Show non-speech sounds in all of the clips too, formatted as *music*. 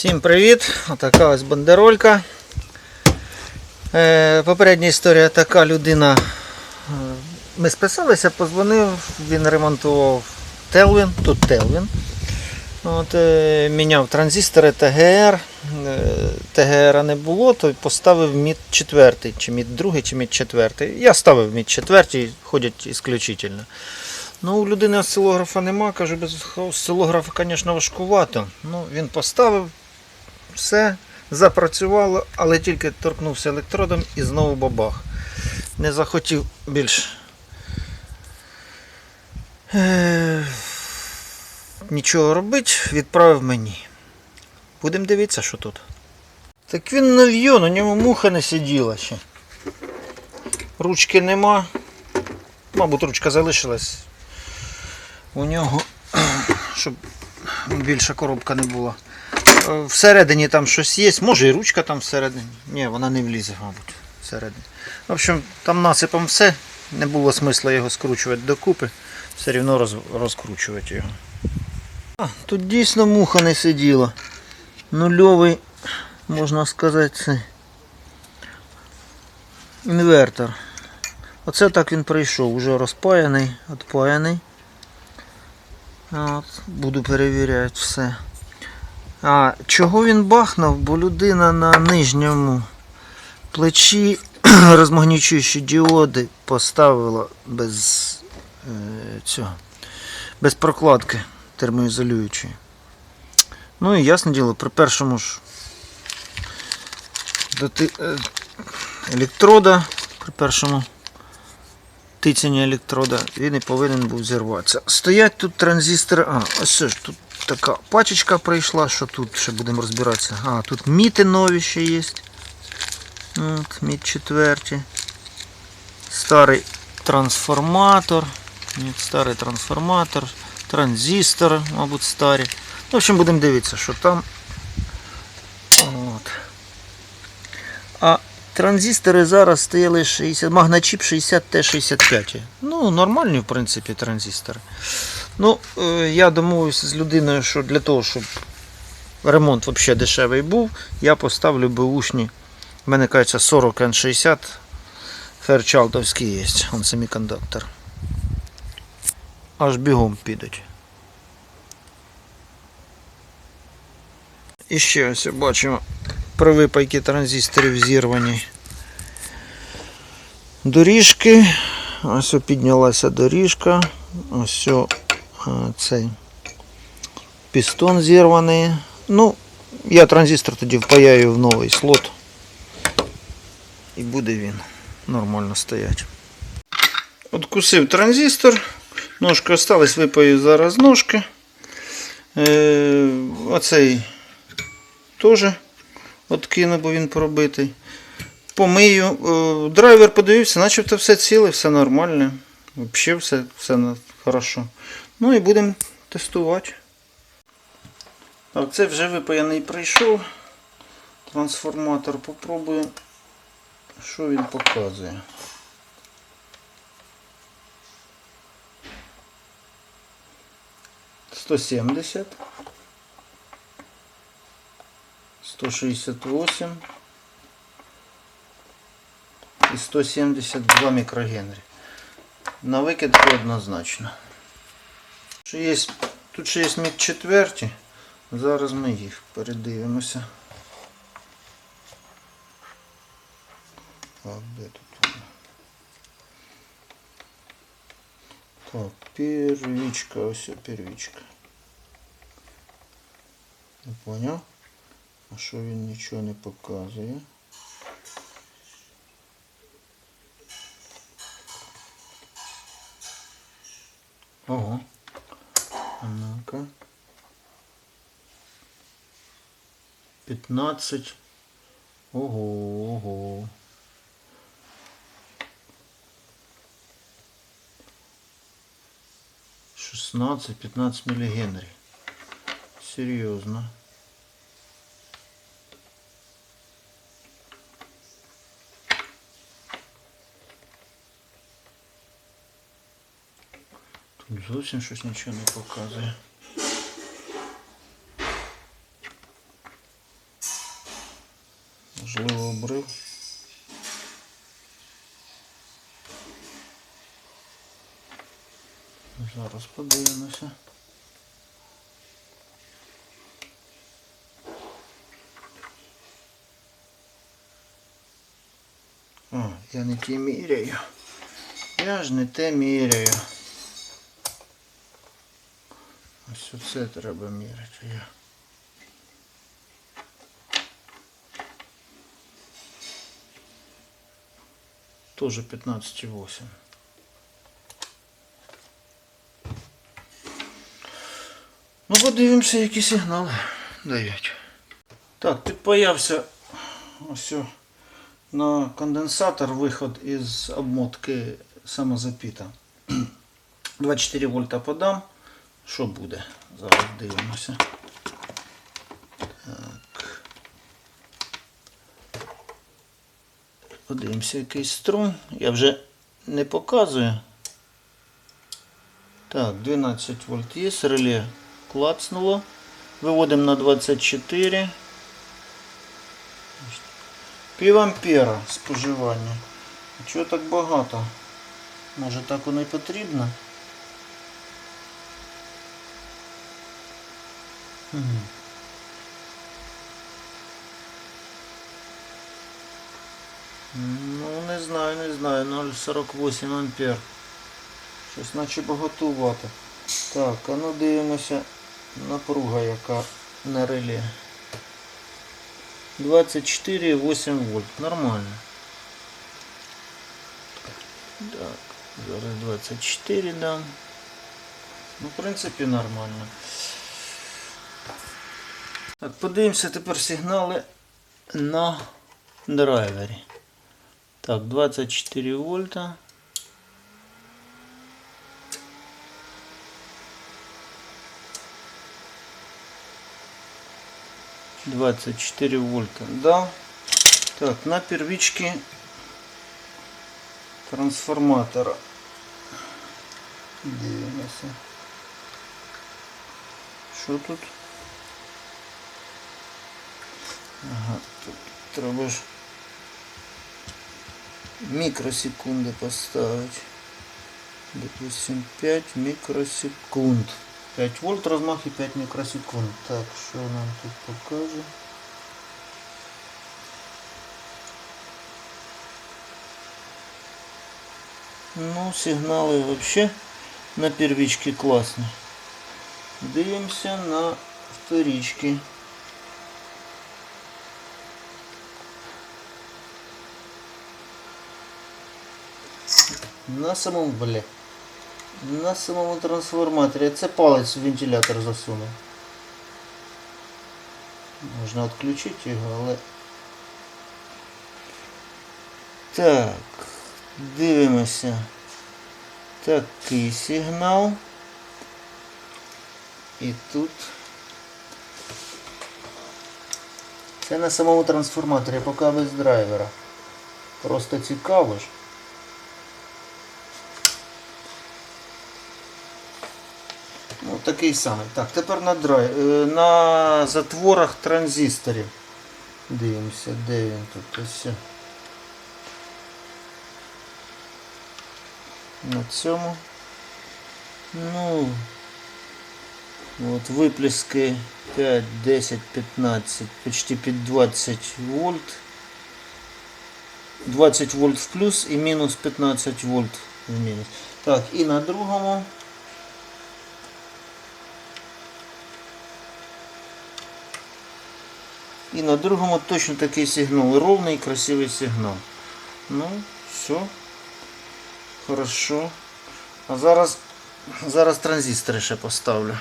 Всім привіт! Отака ось бандеролька. Е, попередня історія така людина. е, Ми списалися, позвонив, він ремонтував Телвін, тут Телвін. От, е, міняв транзистори ТГР. ТГР не було, то поставив мід 4, чи мід 2, чи мід 4. Я ставив мід 4, ходять ісключительно. Ну, у людини осцилографа нема, кажу, без осцилографа, звісно, важкувато. Ну, він поставив, все, запрацювало, але тільки торкнувся електродом і знову бабах. Не захотів більш е, нічого робити, відправив мені. Будемо дивитися, що тут. Так він нав'йон, у нього муха не сиділа ще. Ручки нема. Мабуть, ручка залишилась. У нього, *clears throat* щоб більша коробка не була. Е, Всередині там щось є, може і ручка там всередині. Ні, вона не влізе, мабуть, всередині. В общем, там насипом все. Не було смисла його скручувати докупи. Все рівно роз, розкручувати його. А, тут дійсно муха не сиділа. Нульовий, можна сказати, це інвертор. Оце так він прийшов, вже розпаяний, відпаяний. От, буду перевіряти все. А чого він бахнув? Бо людина на нижньому плечі *clears throat* розмагнічуючі діоди поставила без е, цього, без прокладки термоізолюючої. Ну і ясне діло, при першому ж доти, е, електрода, при першому тицяння електрода, він і повинен був зірватися. Стоять тут транзистори. А, ось це ж тут така пачечка прийшла, що тут ще будемо розбиратися. А, тут міти нові ще є. От, міт четверті. Старий трансформатор. Старий трансформатор. Транзистор, мабуть, старі. В общем, будемо дивитися, що там. От. А Транзистори зараз стояли 60, магначіп 60Т65. Ну, нормальні, в принципі, транзистори. Ну, е, я домовився з людиною, що для того, щоб ремонт взагалі дешевий був, я поставлю бушні. У мене кажеться 40 N60 Ферчалтовський є, он семікондуктор. Аж бігом підуть. І ще ось бачимо при випайки транзисторів зірвані доріжки. Ось піднялася доріжка. Ось цей пістон зірваний. Ну, я транзистор тоді впаяю в новий слот. І буде він нормально стояти. Откусив транзистор. Ножки остались, випаю зараз ножки. Е, оцей теж откину, бо він пробитий. Помию. Е, Драйвер подивився, начебто все ціле, все нормально. Взагалі все, все хорошо. Ну і будемо тестувати. Так, це вже випаяний прийшов. Трансформатор попробую. Що він показує. Сто сімдесят. 168 і 172 мікрогенрі. На викидку однозначно. Ще є, тут ще є мід четверті. Зараз ми їх передивимося. Так, де тут? Так, первичка, ось первичка. Не понял? А що він нічого не показує? Ого. А 15. Ого, ого. Шестнадцать, пятнадцать миллигенри. Серьезно. Тут зовсім щось нічого не показує. Можливо, обрив. Зараз подивимося. А, я не ті міряю. Я ж не те міряю. Ось оце треба міряти. Тоже 15,8. Ну, подивимося, які сигнали дають. Так, підпаявся ось на конденсатор виход із обмотки самозапіта. *clears throat* 24 вольта подам. Що буде? Зараз дивимося. Подивимося якийсь струм. Я вже не показую. Так, 12 вольт є, реле клацнуло. Виводимо на 24. Пів ампера споживання. Чого так багато? Може так воно і потрібно? Мгм. Ну, не знаю, не знаю. 0,48 ампер. Щось наче багатувато. Так, а ну дивимося напруга, яка на реле. 24,8 вольт. Нормально. Так, зараз 24 дам. Ну, в принципі, нормально. Так, подивимося тепер сигнали на драйвері. Так, 24 вольта. Двадцать четыре вольта. Да. Так, на первичке трансформатора. Дивимося. Що тут? Ага, тут треба микросекунды поставить. Допустим, 5 микросекунд. 5 вольт размах и 5 микросекунд. Так, что нам тут покажет? Ну, сигналы вообще на первичке классные. Дивимося на вторички. На самому, бля. На самому трансформаторі. Це палець в вентилятор засунув. Можна відключити його, але. Так. Дивимося. Такий сигнал. І тут. Це на самому трансформаторі, поки без драйвера. Просто цікаво ж. Ну, такий самий. Так, тепер на драй... е, на затворах транзисторів. Дивимося, де він тут ось. На цьому. Ну, от виплески 5, 10, 15, почти під 20 вольт. 20 вольт в плюс і мінус 15 вольт в мінус. Так, і на другому. І на другому точно такий сигнал. Ровний красивий сигнал. Ну, все. Хорошо. А зараз, зараз транзистори ще поставлю.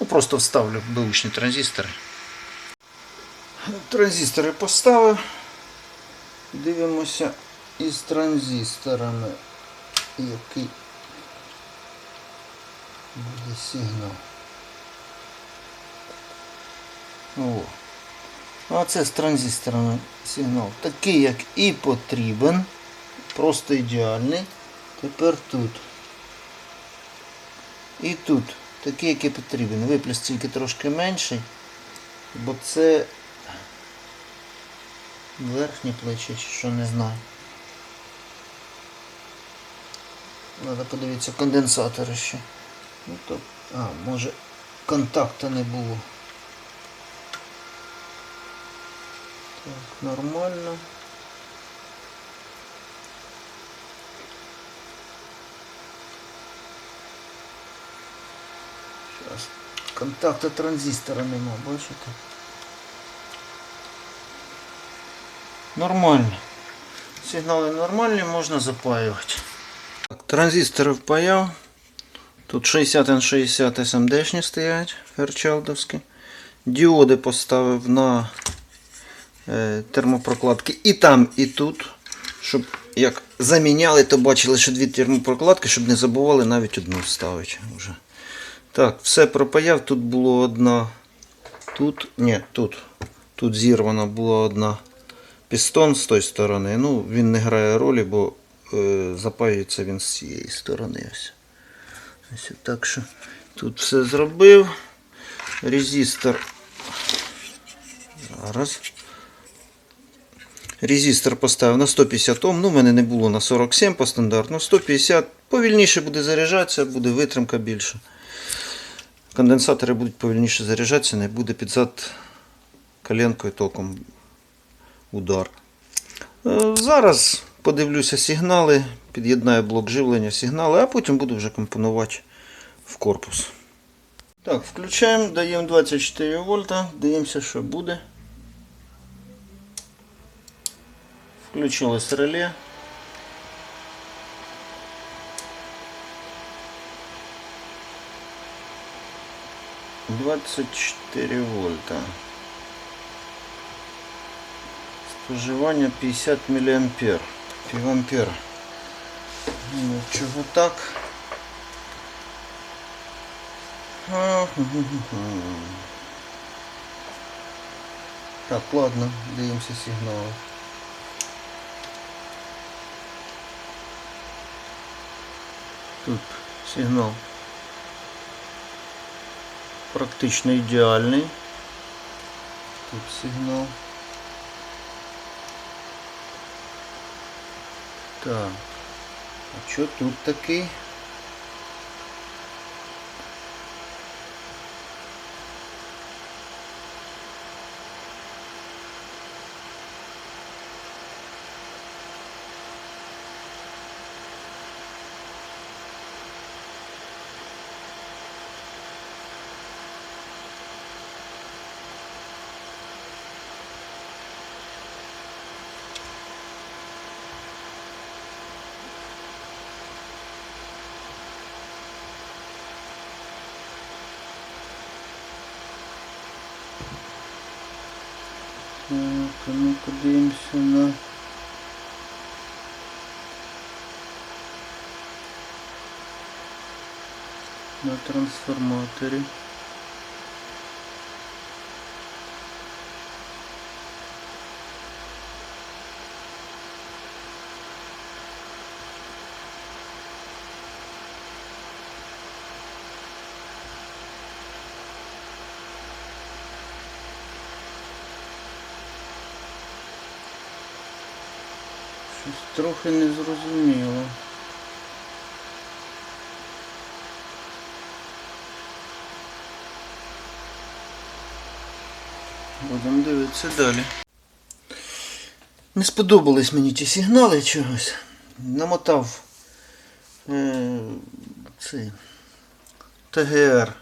Ну, просто вставлю бушні транзистори. Транзистори поставив. Дивимося із транзисторами, який буде сигнал. О. А це з транзисторами сигнал. Такий, як і потрібен. Просто ідеальний. Тепер тут. І тут. Такий, як і потрібен. Виплюс тільки трошки менший. Бо це Верхні плечі чи що не знаю. Треба подивитися конденсатори ще. Ну то. А, може контакту не було. Нормально. Зараз. Контакта транзистора нема, бачите? Нормально. Сигнали нормальні, можна запаювати. Так, транзистори впаяв. Тут 60 n 60 SMD-шні стоять, ферчалдовські. Діоди поставив на термопрокладки і там, і тут. Щоб як заміняли, то бачили, що дві термопрокладки, щоб не забували навіть одну ставити вже. Так, все пропаяв. Тут було одна. Тут. Ні, тут. Тут зірвана була одна пістон з тої сторони. Ну, він не грає ролі, бо е, запаюється він з цієї сторони. Ось. Ось так що тут все зробив. Резистор. Зараз. Резистор поставив на 150 Ом. Ну, в мене не було на 47 по стандартну. 150. Повільніше буде заряджатися, буде витримка більше. Конденсатори будуть повільніше заряджатися, не буде під зад коленкою током удар. Е, Зараз подивлюся сигнали, під'єднаю блок живлення, сигнали, а потім буду вже компонувати в корпус. Так, включаємо, даємо 24 вольта, дивимося, що буде. Включилось реле. Двадцать четыре вольта. Споживання 50 мА. Півампер. Ну, чого так? *laughs* Так, ладно, дивимося сигнали. Тут сигнал практично ідеальний. Тут сигнал. Так. А що тут такий? Так, а ну подивимося на. На трансформаторі. Щось трохи не зрозуміло. Будемо дивитися далі. Не сподобались мені ті сигнали чогось. Намотав е, цей ТГР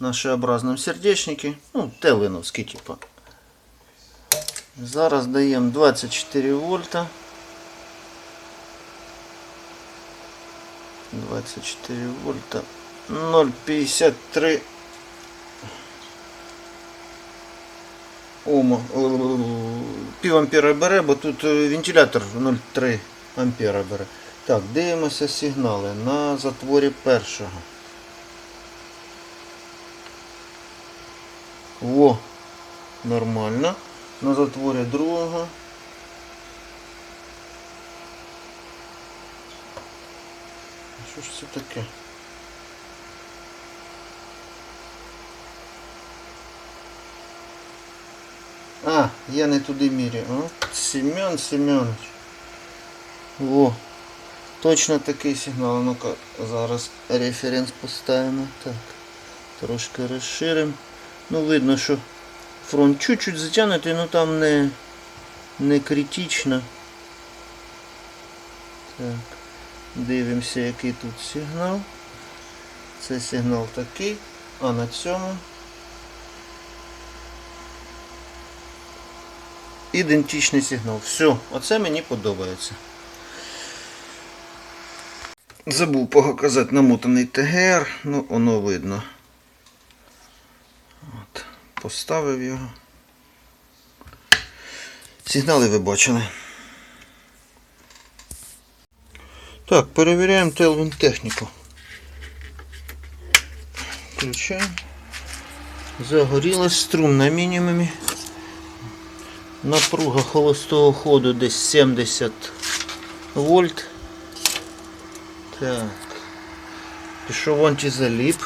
на шеобразному сердечнике. Ну, телвиновський типа. Зараз даємо 24 вольта. 24 вольта 0,53 Ома. Пів ампера бере, бо тут е, вентилятор 0,3 ампера бере. Так, дивимося сигнали на затворі першого. Во, нормально. На затворі другого. Що ж це таке? А, я не туди міряю. Семен Семенович. Во. Точно такий сигнал. Ну-ка, зараз референс поставимо. Так. Трошки розширимо. Ну, видно, що фронт чуть-чуть затягнутий, ну там не, не критично. Так. Дивимося, який тут сигнал. Це сигнал такий, а на цьому ідентичний сигнал. Все, оце мені подобається. Забув показати намотаний ТГР, ну воно видно. От, поставив його. Сигнали ви бачили. Так, перевіряємо Телвін техніку. Включаємо. Загорілась струм на мінімумі. Напруга холостого ходу десь 70 вольт. Так. Пішов антизаліп.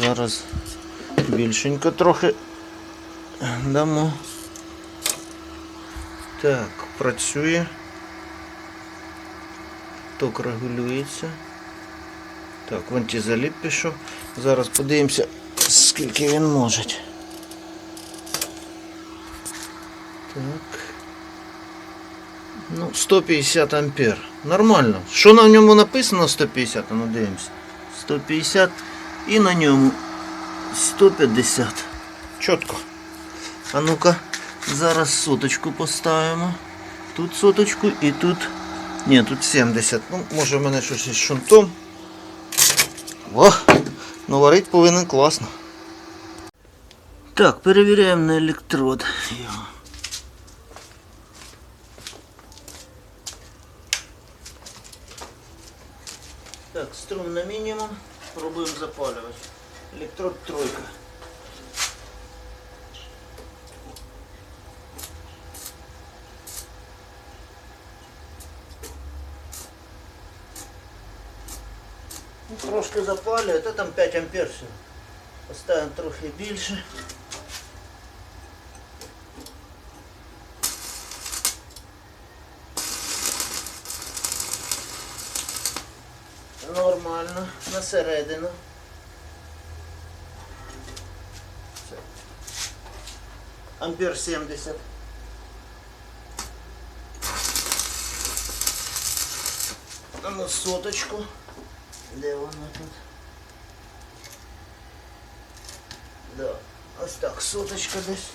Зараз більшенько трохи дамо. Так, працює. Ток регулюється. Так, в антизаліп пішов. Зараз подивимося, скільки він може. Так. Ну, 150 ампер. Нормально. Що на ньому написано 150? А Ну дивимося. 150 і на ньому 150. Чітко. А ну-ка, зараз соточку поставимо. Тут соточку і тут. Ні, тут 70. Ну, може в мене щось із шунтом. О, ну варить повинен класно. Так, перевіряємо на електрод. його. Так, струм на мінімум. Пробуємо запалювати. Електрод тройка. Трошки запалює, то там 5 ампер все. Поставимо трохи більше. Нормально, на середину. Ампер 70. А на соточку. Де вона тут? Да. Ось так, соточка десь.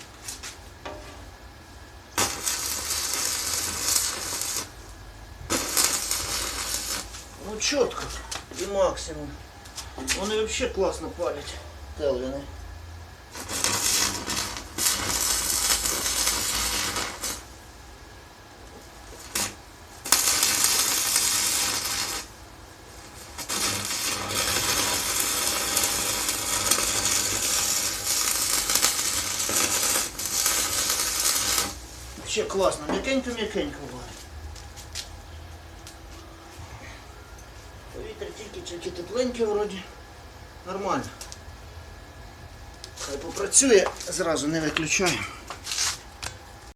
Ну чітко і максимум. Вони взагалі класно палять телвіни. Класно, м'якенько-м'якенько варить. Повітря тільки тільки тепленьке вроді. Нормально. Хай попрацює, зразу не виключаємо.